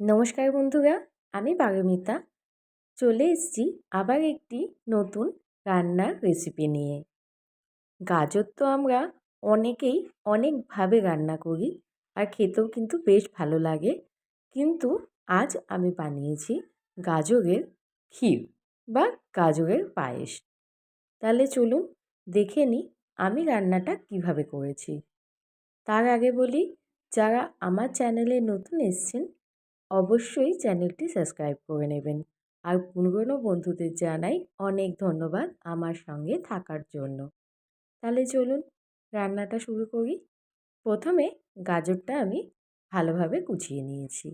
নমস্কার বন্ধুরা, আমি পারমিতা। চলে এসছি আবার একটি নতুন রান্নার রেসিপি নিয়ে। গাজর তো আমরা অনেকেই অনেকভাবে রান্না করি আর খেতেও কিন্তু বেশ ভালো লাগে। কিন্তু আজ আমি বানিয়েছি গাজরের ক্ষীর বা গাজরের পায়েস। তাহলে চলুন দেখে নিই আমি রান্নাটা কীভাবে করেছি। তার আগে বলি, যারা আমার চ্যানেলে নতুন এসছেন অবশ্যই চ্যানেলটি সাবস্ক্রাইব করে নেবেন। আর পুরনো বন্ধুদের জানাই অনেক ধন্যবাদ আমার সঙ্গে থাকার জন্য। তাহলে চলুন রান্নাটা শুরু করি। প্রথমে গাজরটা আমি ভালোভাবে কুচিয়ে নিয়েছি।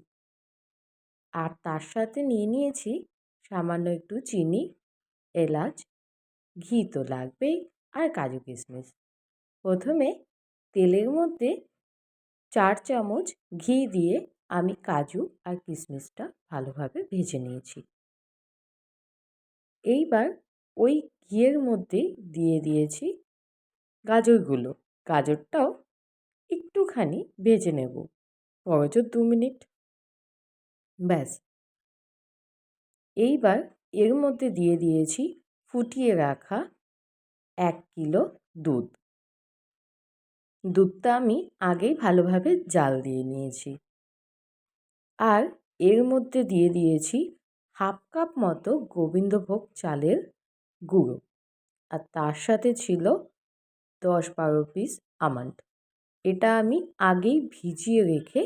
আর তার সাথে নিয়ে নিয়েছি সামান্য একটু চিনি, এলাচ, ঘি তো লাগবেই, আর কাজু কিশমিশ। প্রথমে তেলের মধ্যে চার চামচ ঘি দিয়ে আমি কাজু আর কিশমিশটা ভালোভাবে ভেজে নিয়েছি। এইবার ওই ঘিয়ের মধ্যেই দিয়ে দিয়েছি গাজরগুলো। গাজরটাও একটুখানি ভেজে নেব। বরঞ্চ দু মিনিট। ব্যাস। এইবার এর মধ্যে দিয়ে দিয়েছি ফুটিয়ে রাখা এক কিলো দুধ। দুধটা আমি আগেই ভালোভাবে জাল দিয়ে নিয়েছি। আর এর মধ্যে দিয়ে দিয়েছি হাফ কাপ মতো গোবিন্দভোগ চালের গুঁড়ো। আর তার সাথে ছিল দশ বারো পিস আমন্ড। এটা আমি আগেই ভিজিয়ে রেখে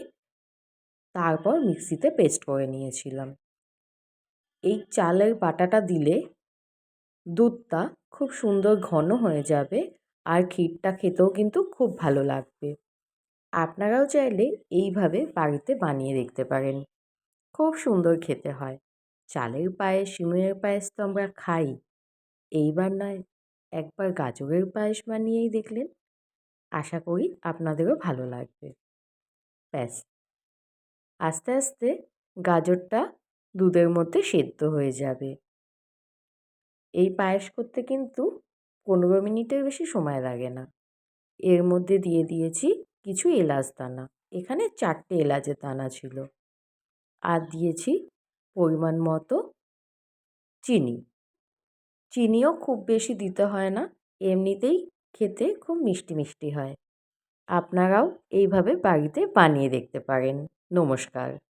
তারপর মিক্সিতে পেস্ট করে নিয়েছিলাম। এই চালের বাটাটা দিলে দুধটা খুব সুন্দর ঘন হয়ে যাবে আর ক্ষীরটা খেতেও কিন্তু খুব ভালো লাগবে। আপনারাও চাইলে এইভাবে বাড়িতে বানিয়ে দেখতে পারেন। খুব সুন্দর খেতে হয়। চালের পায়েস সিমুইয়ের পায়েস তো আমরা খাই। এইবার নয়, একবার গাজরের পায়েস বানিয়েই দেখলেন। আশা করি আপনাদেরও ভালো লাগবে। ব্যাস। আস্তে আস্তে গাজরটা দুধের মধ্যে সেদ্ধ হয়ে যাবে। এই পায়েস করতে কিন্তু পনেরো মিনিটের বেশি সময় লাগে না। এর মধ্যে দিয়ে দিয়েছি কিছু এলাচ দানা। এখানে চারটে এলাচের দানা ছিল। আর দিয়েছি পরিমাণ মতো চিনি। চিনিও খুব বেশি দিতে হয় না, এমনিতেই খেতে খুব মিষ্টি মিষ্টি হয়। আপনারাও এইভাবে বাড়িতে বানিয়ে দেখতে পারেন। নমস্কার।